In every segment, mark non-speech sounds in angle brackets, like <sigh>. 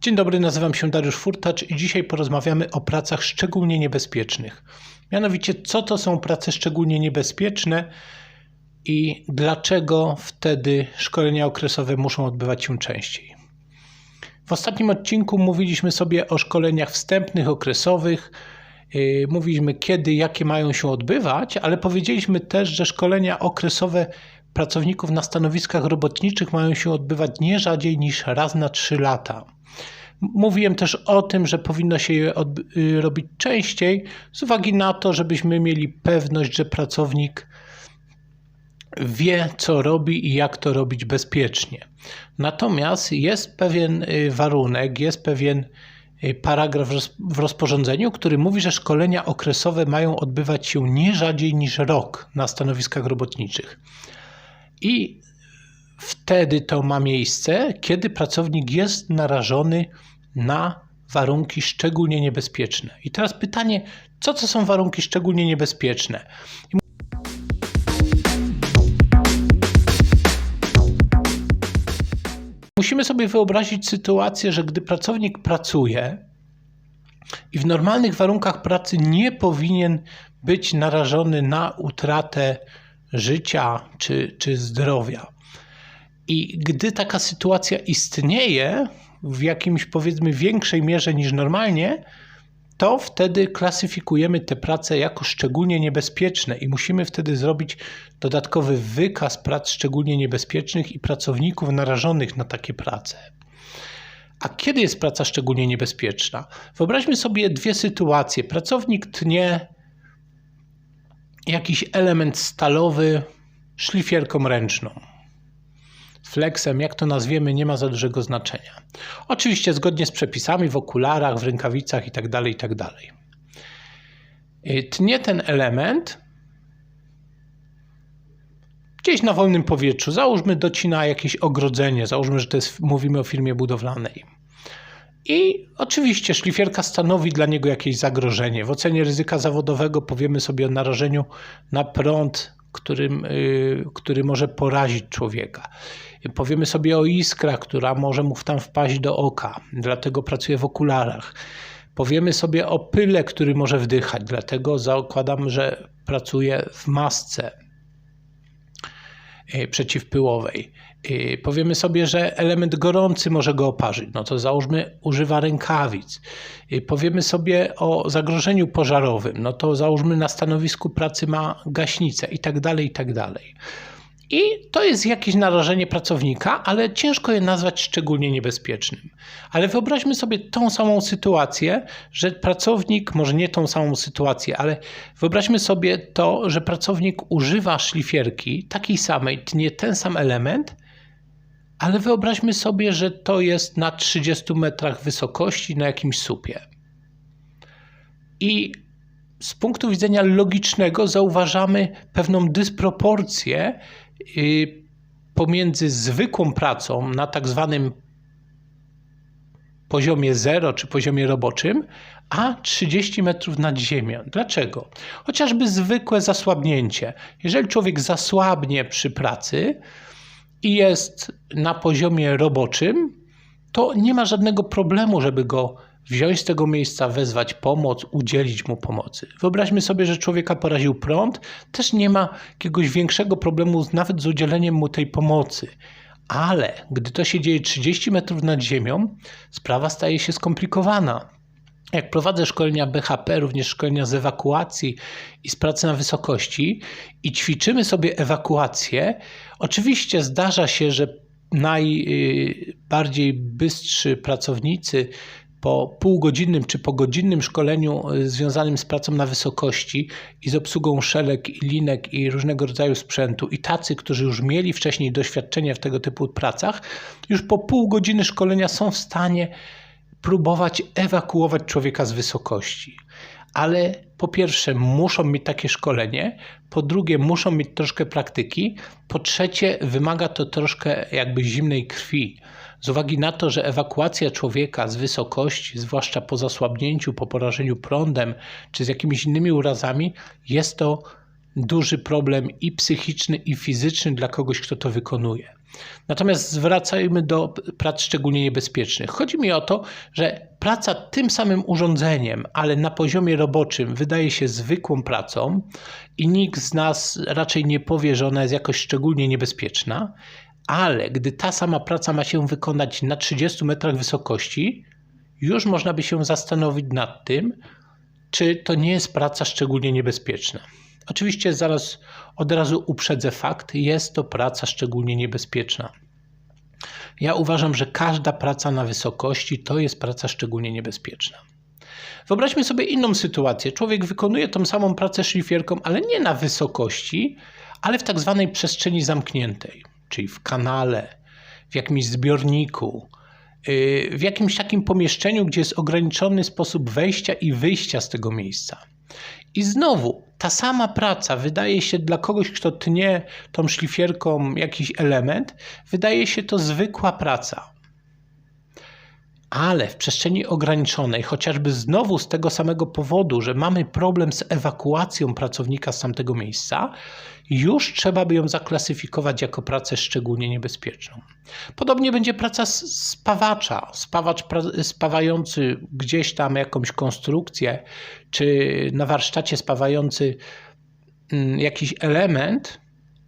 Dzień dobry, nazywam się Dariusz Furtacz i dzisiaj porozmawiamy o pracach szczególnie niebezpiecznych. Mianowicie, co to są prace szczególnie niebezpieczne i dlaczego wtedy szkolenia okresowe muszą odbywać się częściej. W ostatnim odcinku mówiliśmy sobie o szkoleniach wstępnych, okresowych. Yy, mówiliśmy, kiedy, jakie mają się odbywać, ale powiedzieliśmy też, że szkolenia okresowe pracowników na stanowiskach robotniczych mają się odbywać nie rzadziej niż raz na 3 lata. Mówiłem też o tym, że powinno się je y, robić częściej, z uwagi na to, żebyśmy mieli pewność, że pracownik wie, co robi i jak to robić bezpiecznie. Natomiast jest pewien y, warunek, jest pewien y, paragraf w rozporządzeniu, który mówi, że szkolenia okresowe mają odbywać się nie rzadziej niż rok na stanowiskach robotniczych. I wtedy to ma miejsce, kiedy pracownik jest narażony na warunki szczególnie niebezpieczne. I teraz pytanie, co to są warunki szczególnie niebezpieczne? Musimy sobie wyobrazić sytuację, że gdy pracownik pracuje i w normalnych warunkach pracy nie powinien być narażony na utratę życia czy, czy zdrowia. I gdy taka sytuacja istnieje w jakimś powiedzmy większej mierze niż normalnie, to wtedy klasyfikujemy te prace jako szczególnie niebezpieczne i musimy wtedy zrobić dodatkowy wykaz prac szczególnie niebezpiecznych i pracowników narażonych na takie prace. A kiedy jest praca szczególnie niebezpieczna? Wyobraźmy sobie dwie sytuacje. Pracownik tnie jakiś element stalowy szlifierką ręczną. Flexem, jak to nazwiemy, nie ma za dużego znaczenia. Oczywiście zgodnie z przepisami w okularach, w rękawicach itd. Tak itd. Tak y, tnie ten element gdzieś na wolnym powietrzu. Załóżmy docina jakieś ogrodzenie, załóżmy, że to jest, mówimy o firmie budowlanej. I oczywiście szlifierka stanowi dla niego jakieś zagrożenie. W ocenie ryzyka zawodowego powiemy sobie o narażeniu na prąd, którym, y, który może porazić człowieka. Powiemy sobie o iskrach, która może mu tam wpaść do oka, dlatego pracuje w okularach. Powiemy sobie o pyle, który może wdychać, dlatego zakładam, że pracuje w masce y, przeciwpyłowej. Powiemy sobie, że element gorący może go oparzyć, no to załóżmy używa rękawic. Powiemy sobie o zagrożeniu pożarowym, no to załóżmy na stanowisku pracy ma gaśnicę i tak dalej, i tak dalej. I to jest jakieś narażenie pracownika, ale ciężko je nazwać szczególnie niebezpiecznym. Ale wyobraźmy sobie tą samą sytuację, że pracownik, może nie tą samą sytuację, ale wyobraźmy sobie to, że pracownik używa szlifierki takiej samej, tnie ten sam element, ale wyobraźmy sobie, że to jest na 30 metrach wysokości na jakimś słupie. I z punktu widzenia logicznego zauważamy pewną dysproporcję y, pomiędzy zwykłą pracą na tak zwanym poziomie zero czy poziomie roboczym, a 30 metrów nad ziemią. Dlaczego? Chociażby zwykłe zasłabnięcie. Jeżeli człowiek zasłabnie przy pracy, i jest na poziomie roboczym, to nie ma żadnego problemu, żeby go wziąć z tego miejsca, wezwać pomoc, udzielić mu pomocy. Wyobraźmy sobie, że człowieka poraził prąd, też nie ma jakiegoś większego problemu nawet z udzieleniem mu tej pomocy. Ale gdy to się dzieje 30 metrów nad ziemią, sprawa staje się skomplikowana. Jak prowadzę szkolenia BHP, również szkolenia z ewakuacji i z pracy na wysokości i ćwiczymy sobie ewakuację, oczywiście zdarza się, że najbardziej bystrzy pracownicy po półgodzinnym czy po godzinnym szkoleniu y, związanym z pracą na wysokości i z obsługą szelek i linek i różnego rodzaju sprzętu i tacy, którzy już mieli wcześniej doświadczenie w tego typu pracach, już po pół godziny szkolenia są w stanie próbować ewakuować człowieka z wysokości. Ale po pierwsze, muszą mieć takie szkolenie, po drugie, muszą mieć troszkę praktyki, po trzecie, wymaga to troszkę jakby zimnej krwi. Z uwagi na to, że ewakuacja człowieka z wysokości, zwłaszcza po zasłabnięciu, po porażeniu prądem czy z jakimiś innymi urazami, jest to duży problem i psychiczny, i fizyczny dla kogoś, kto to wykonuje. Natomiast zwracajmy do prac szczególnie niebezpiecznych. Chodzi mi o to, że praca tym samym urządzeniem, ale na poziomie roboczym wydaje się zwykłą pracą i nikt z nas raczej nie powie, że ona jest jakoś szczególnie niebezpieczna, ale gdy ta sama praca ma się wykonać na 30 metrach wysokości, już można by się zastanowić nad tym, czy to nie jest praca szczególnie niebezpieczna. Oczywiście zaraz od razu uprzedzę fakt, jest to praca szczególnie niebezpieczna. Ja uważam, że każda praca na wysokości to jest praca szczególnie niebezpieczna. Wyobraźmy sobie inną sytuację. Człowiek wykonuje tą samą pracę szlifierką, ale nie na wysokości, ale w tak zwanej przestrzeni zamkniętej, czyli w kanale, w jakimś zbiorniku, yy, w jakimś takim pomieszczeniu, gdzie jest ograniczony sposób wejścia i wyjścia z tego miejsca. I znowu ta sama praca wydaje się dla kogoś, kto tnie tą szlifierką jakiś element, wydaje się to zwykła praca. Ale w przestrzeni ograniczonej, chociażby znowu z tego samego powodu, że mamy problem z ewakuacją pracownika z tamtego miejsca, już trzeba by ją zaklasyfikować jako pracę szczególnie niebezpieczną. Podobnie będzie praca spawacza, spawacz spawający gdzieś tam jakąś konstrukcję, czy na warsztacie spawający mm, jakiś element,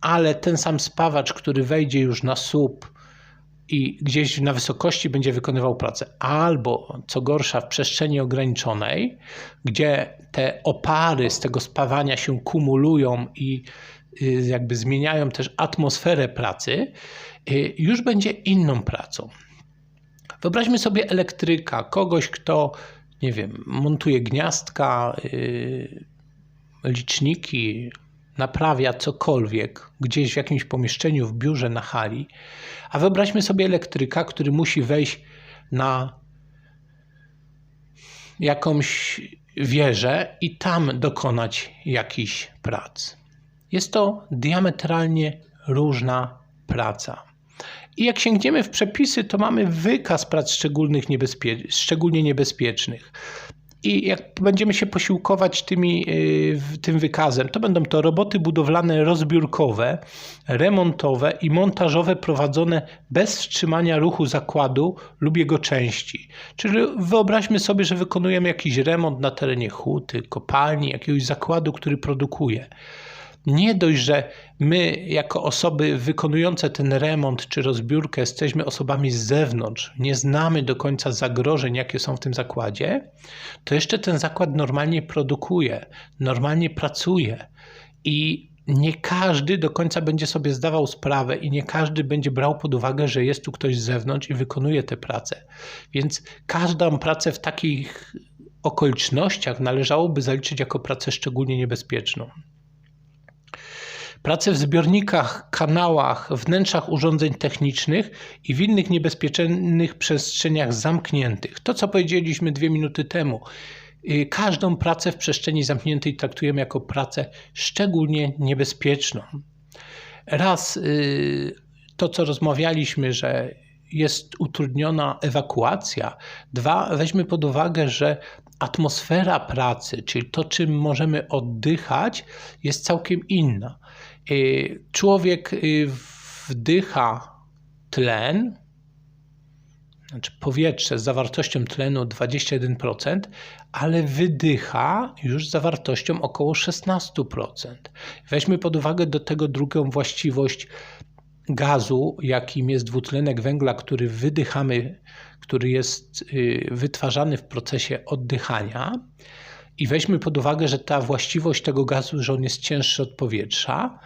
ale ten sam spawacz, który wejdzie już na słup i gdzieś na wysokości będzie wykonywał pracę, albo co gorsza w przestrzeni ograniczonej, gdzie te opary z tego spawania się kumulują i y, jakby zmieniają też atmosferę pracy, y, już będzie inną pracą. Wyobraźmy sobie elektryka, kogoś, kto, nie wiem, montuje gniazdka, y, liczniki, naprawia cokolwiek gdzieś w jakimś pomieszczeniu, w biurze, na hali. A wyobraźmy sobie elektryka, który musi wejść na jakąś wieżę i tam dokonać jakichś prac. Jest to diametralnie różna praca. I jak sięgniemy w przepisy, to mamy wykaz prac szczególnych niebezpie szczególnie niebezpiecznych. I jak będziemy się posiłkować tymi, y, tym wykazem, to będą to roboty budowlane rozbiórkowe, remontowe i montażowe prowadzone bez wstrzymania ruchu zakładu lub jego części. Czyli wyobraźmy sobie, że wykonujemy jakiś remont na terenie huty, kopalni, jakiegoś zakładu, który produkuje nie dość, że my, jako osoby wykonujące ten remont czy rozbiórkę, jesteśmy osobami z zewnątrz, nie znamy do końca zagrożeń, jakie są w tym zakładzie, to jeszcze ten zakład normalnie produkuje, normalnie pracuje i nie każdy do końca będzie sobie zdawał sprawę i nie każdy będzie brał pod uwagę, że jest tu ktoś z zewnątrz i wykonuje tę pracę. Więc każdą pracę w takich okolicznościach należałoby zaliczyć jako pracę szczególnie niebezpieczną. Prace w zbiornikach, kanałach, wnętrzach urządzeń technicznych i w innych niebezpiecznych przestrzeniach zamkniętych. To, co powiedzieliśmy dwie minuty temu. Y, każdą pracę w przestrzeni zamkniętej traktujemy jako pracę szczególnie niebezpieczną. Raz y, to, co rozmawialiśmy, że jest utrudniona ewakuacja. Dwa, weźmy pod uwagę, że atmosfera pracy, czyli to, czym możemy oddychać, jest całkiem inna. Y, człowiek y, wdycha tlen, znaczy powietrze z zawartością tlenu 21%, ale wydycha już z zawartością około 16%. Weźmy pod uwagę do tego drugą właściwość gazu, jakim jest dwutlenek węgla, który wydychamy, który jest y, wytwarzany w procesie oddychania. I weźmy pod uwagę, że ta właściwość tego gazu, że on jest cięższy od powietrza,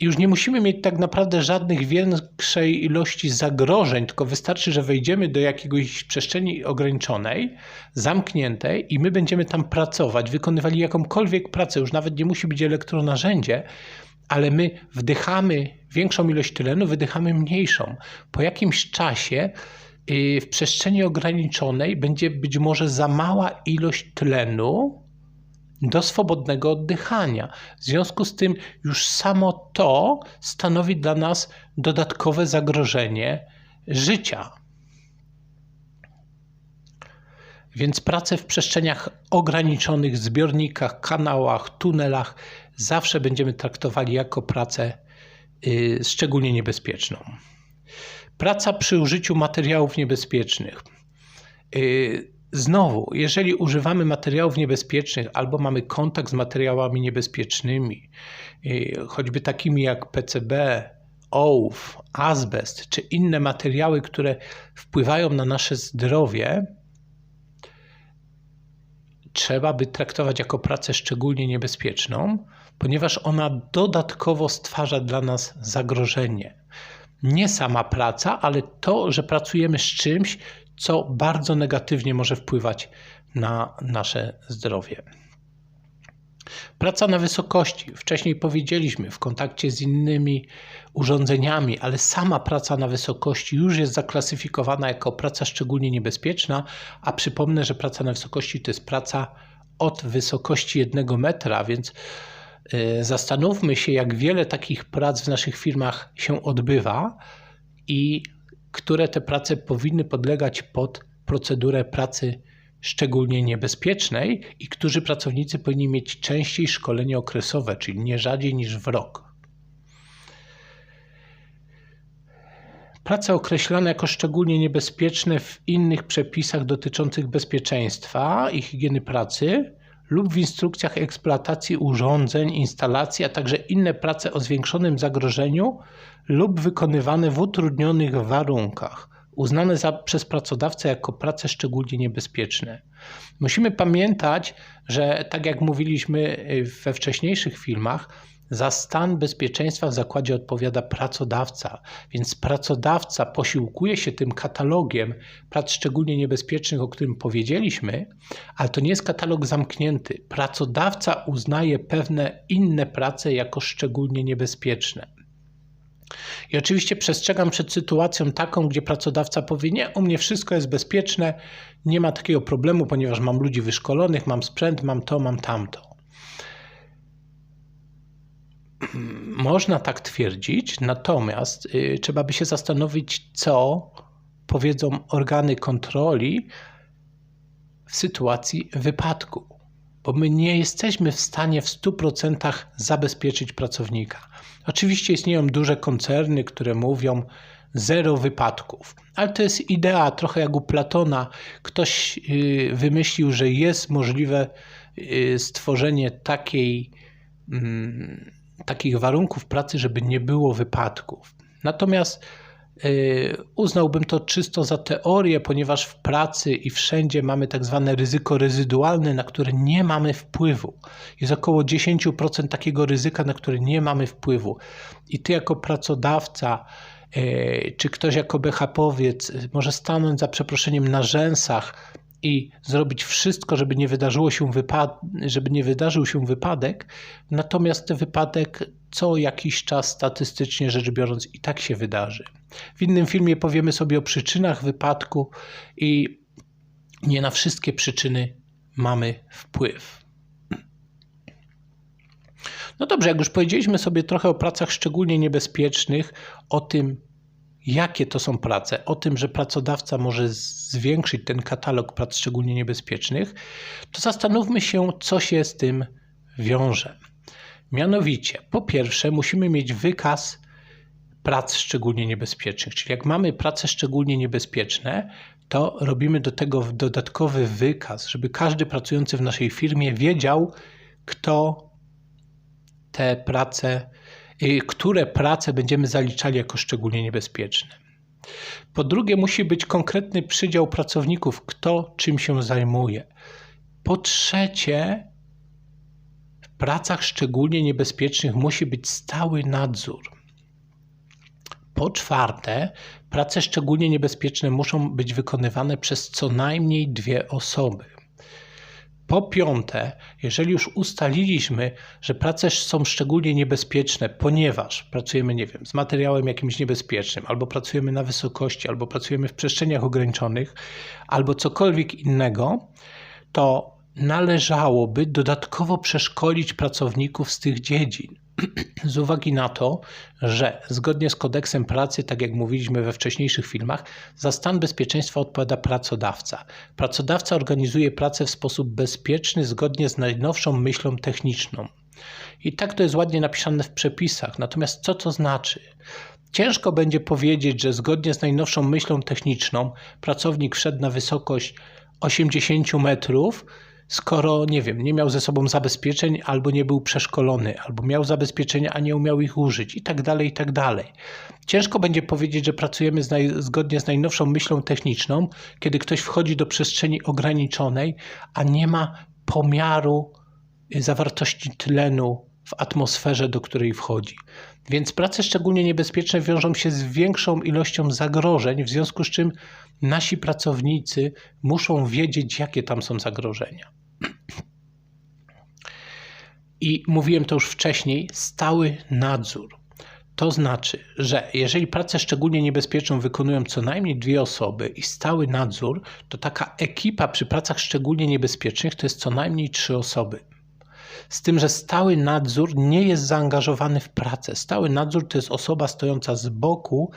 i już nie musimy mieć tak naprawdę żadnych większej ilości zagrożeń, tylko wystarczy, że wejdziemy do jakiegoś przestrzeni ograniczonej, zamkniętej i my będziemy tam pracować, wykonywali jakąkolwiek pracę, już nawet nie musi być elektronarzędzie, ale my wdychamy większą ilość tlenu, wydychamy mniejszą. Po jakimś czasie y, w przestrzeni ograniczonej będzie być może za mała ilość tlenu do swobodnego oddychania. W związku z tym już samo to stanowi dla nas dodatkowe zagrożenie życia. Więc pracę w przestrzeniach ograniczonych, zbiornikach, kanałach, tunelach zawsze będziemy traktowali jako pracę y, szczególnie niebezpieczną. Praca przy użyciu materiałów niebezpiecznych. Y, znowu, jeżeli używamy materiałów niebezpiecznych albo mamy kontakt z materiałami niebezpiecznymi, y, choćby takimi jak PCB, ołów, azbest czy inne materiały, które wpływają na nasze zdrowie, trzeba by traktować jako pracę szczególnie niebezpieczną, ponieważ ona dodatkowo stwarza dla nas zagrożenie. Nie sama praca, ale to, że pracujemy z czymś, co bardzo negatywnie może wpływać na nasze zdrowie. Praca na wysokości. Wcześniej powiedzieliśmy, w kontakcie z innymi urządzeniami, ale sama praca na wysokości już jest zaklasyfikowana jako praca szczególnie niebezpieczna, a przypomnę, że praca na wysokości to jest praca od wysokości jednego metra, więc y, zastanówmy się, jak wiele takich prac w naszych firmach się odbywa i które te prace powinny podlegać pod procedurę pracy szczególnie niebezpiecznej i którzy pracownicy powinni mieć częściej szkolenie okresowe, czyli nie rzadziej niż w rok. Prace określane jako szczególnie niebezpieczne w innych przepisach dotyczących bezpieczeństwa i higieny pracy lub w instrukcjach eksploatacji urządzeń, instalacji, a także inne prace o zwiększonym zagrożeniu lub wykonywane w utrudnionych warunkach uznane za, przez pracodawcę jako prace szczególnie niebezpieczne. Musimy pamiętać, że tak jak mówiliśmy y, we wcześniejszych filmach, za stan bezpieczeństwa w zakładzie odpowiada pracodawca, więc pracodawca posiłkuje się tym katalogiem prac szczególnie niebezpiecznych, o którym powiedzieliśmy, ale to nie jest katalog zamknięty. Pracodawca uznaje pewne inne prace jako szczególnie niebezpieczne. I oczywiście przestrzegam przed sytuacją taką, gdzie pracodawca powie: Nie, u mnie wszystko jest bezpieczne, nie ma takiego problemu, ponieważ mam ludzi wyszkolonych, mam sprzęt, mam to, mam tamto. <clears throat> Można tak twierdzić, natomiast y, trzeba by się zastanowić, co powiedzą organy kontroli w sytuacji wypadku, bo my nie jesteśmy w stanie w 100% zabezpieczyć pracownika. Oczywiście istnieją duże koncerny, które mówią zero wypadków, ale to jest idea trochę jak u Platona. Ktoś y, wymyślił, że jest możliwe y, stworzenie takiej, mm, takich warunków pracy, żeby nie było wypadków. Natomiast y, uznałbym to czysto za teorię, ponieważ w pracy i wszędzie mamy tak zwane ryzyko rezydualne, na które nie mamy wpływu. Jest około 10% takiego ryzyka, na które nie mamy wpływu. I ty jako pracodawca, y, czy ktoś jako BHP-owiec może stanąć za przeproszeniem na rzęsach i zrobić wszystko, żeby nie, wydarzyło się wypad- żeby nie wydarzył się wypadek, natomiast ten wypadek co jakiś czas statystycznie rzecz biorąc i tak się wydarzy. W innym filmie powiemy sobie o przyczynach wypadku i nie na wszystkie przyczyny mamy wpływ. No dobrze, jak już powiedzieliśmy sobie trochę o pracach szczególnie niebezpiecznych, o tym, jakie to są prace, o tym, że pracodawca może zwiększyć ten katalog prac szczególnie niebezpiecznych, to zastanówmy się, co się z tym wiąże. Mianowicie, po pierwsze, musimy mieć wykaz prac szczególnie niebezpiecznych, czyli jak mamy prace szczególnie niebezpieczne, to robimy do tego dodatkowy wykaz, żeby każdy pracujący w naszej firmie wiedział, kto te prace które prace będziemy zaliczali jako szczególnie niebezpieczne. Po drugie, musi być konkretny przydział pracowników, kto czym się zajmuje. Po trzecie, w pracach szczególnie niebezpiecznych musi być stały nadzór. Po czwarte, prace szczególnie niebezpieczne muszą być wykonywane przez co najmniej dwie osoby. Po piąte, jeżeli już ustaliliśmy, że prace są szczególnie niebezpieczne, ponieważ pracujemy, nie wiem, z materiałem jakimś niebezpiecznym, albo pracujemy na wysokości, albo pracujemy w przestrzeniach ograniczonych, albo cokolwiek innego, to należałoby dodatkowo przeszkolić pracowników z tych dziedzin. Z uwagi na to, że zgodnie z kodeksem pracy, tak jak mówiliśmy we wcześniejszych filmach, za stan bezpieczeństwa odpowiada pracodawca. Pracodawca organizuje pracę w sposób bezpieczny, zgodnie z najnowszą myślą techniczną. I tak to jest ładnie napisane w przepisach. Natomiast co to znaczy? Ciężko będzie powiedzieć, że zgodnie z najnowszą myślą techniczną pracownik wszedł na wysokość 80 metrów, skoro nie wiem, nie miał ze sobą zabezpieczeń, albo nie był przeszkolony, albo miał zabezpieczenia, a nie umiał ich użyć, i tak dalej, i tak dalej. Ciężko będzie powiedzieć, że pracujemy z naj, zgodnie z najnowszą myślą techniczną, kiedy ktoś wchodzi do przestrzeni ograniczonej, a nie ma pomiaru y, zawartości tlenu w atmosferze, do której wchodzi. Więc prace szczególnie niebezpieczne wiążą się z większą ilością zagrożeń, w związku z czym nasi pracownicy muszą wiedzieć, jakie tam są zagrożenia. I mówiłem to już wcześniej, stały nadzór. To znaczy, że jeżeli pracę szczególnie niebezpieczną wykonują co najmniej dwie osoby i stały nadzór, to taka ekipa przy pracach szczególnie niebezpiecznych to jest co najmniej trzy osoby. Z tym, że stały nadzór nie jest zaangażowany w pracę. Stały nadzór to jest osoba stojąca z boku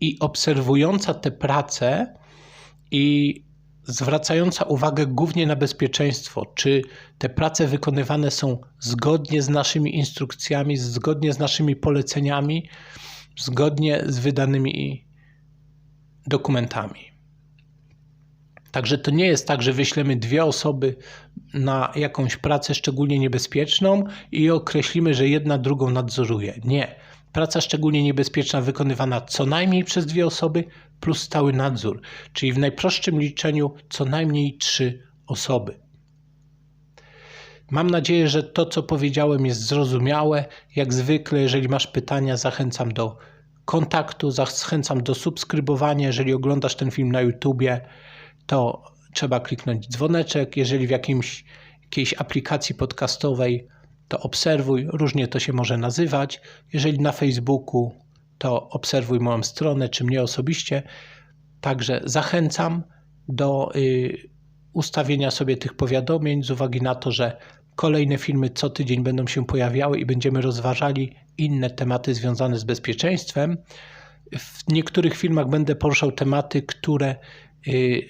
i obserwująca tę pracę i zwracająca uwagę głównie na bezpieczeństwo, czy te prace wykonywane są zgodnie z naszymi instrukcjami, zgodnie z naszymi poleceniami, zgodnie z wydanymi dokumentami. Także to nie jest tak, że wyślemy dwie osoby na jakąś pracę szczególnie niebezpieczną i określimy, że jedna drugą nadzoruje. Nie. Praca szczególnie niebezpieczna wykonywana co najmniej przez dwie osoby plus stały nadzór, czyli w najprostszym liczeniu co najmniej trzy osoby. Mam nadzieję, że to, co powiedziałem, jest zrozumiałe. Jak zwykle, jeżeli masz pytania, zachęcam do kontaktu, zachęcam do subskrybowania. Jeżeli oglądasz ten film na YouTubie, to trzeba kliknąć dzwoneczek. Jeżeli w jakimś, jakiejś aplikacji podcastowej, to obserwuj, różnie to się może nazywać. Jeżeli na Facebooku, to obserwuj moją stronę, czy mnie osobiście. Także zachęcam do y, ustawienia sobie tych powiadomień z uwagi na to, że kolejne filmy co tydzień będą się pojawiały i będziemy rozważali inne tematy związane z bezpieczeństwem. W niektórych filmach będę poruszał tematy, które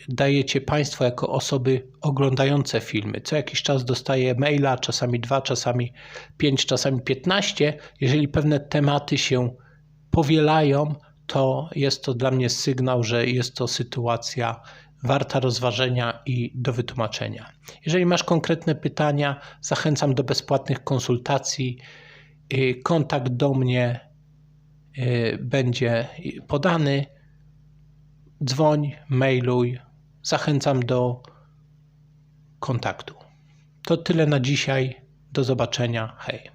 dajecie Państwo jako osoby oglądające filmy. Co jakiś czas dostaję maila, czasami dwa, czasami pięć, czasami piętnaście. Jeżeli pewne tematy się powielają, to jest to dla mnie sygnał, że jest to sytuacja warta rozważenia i do wytłumaczenia. Jeżeli masz konkretne pytania, zachęcam do bezpłatnych konsultacji. Y, kontakt do mnie y, będzie podany dzwoń, mailuj. Zachęcam do kontaktu. To tyle na dzisiaj. Do zobaczenia. Hej.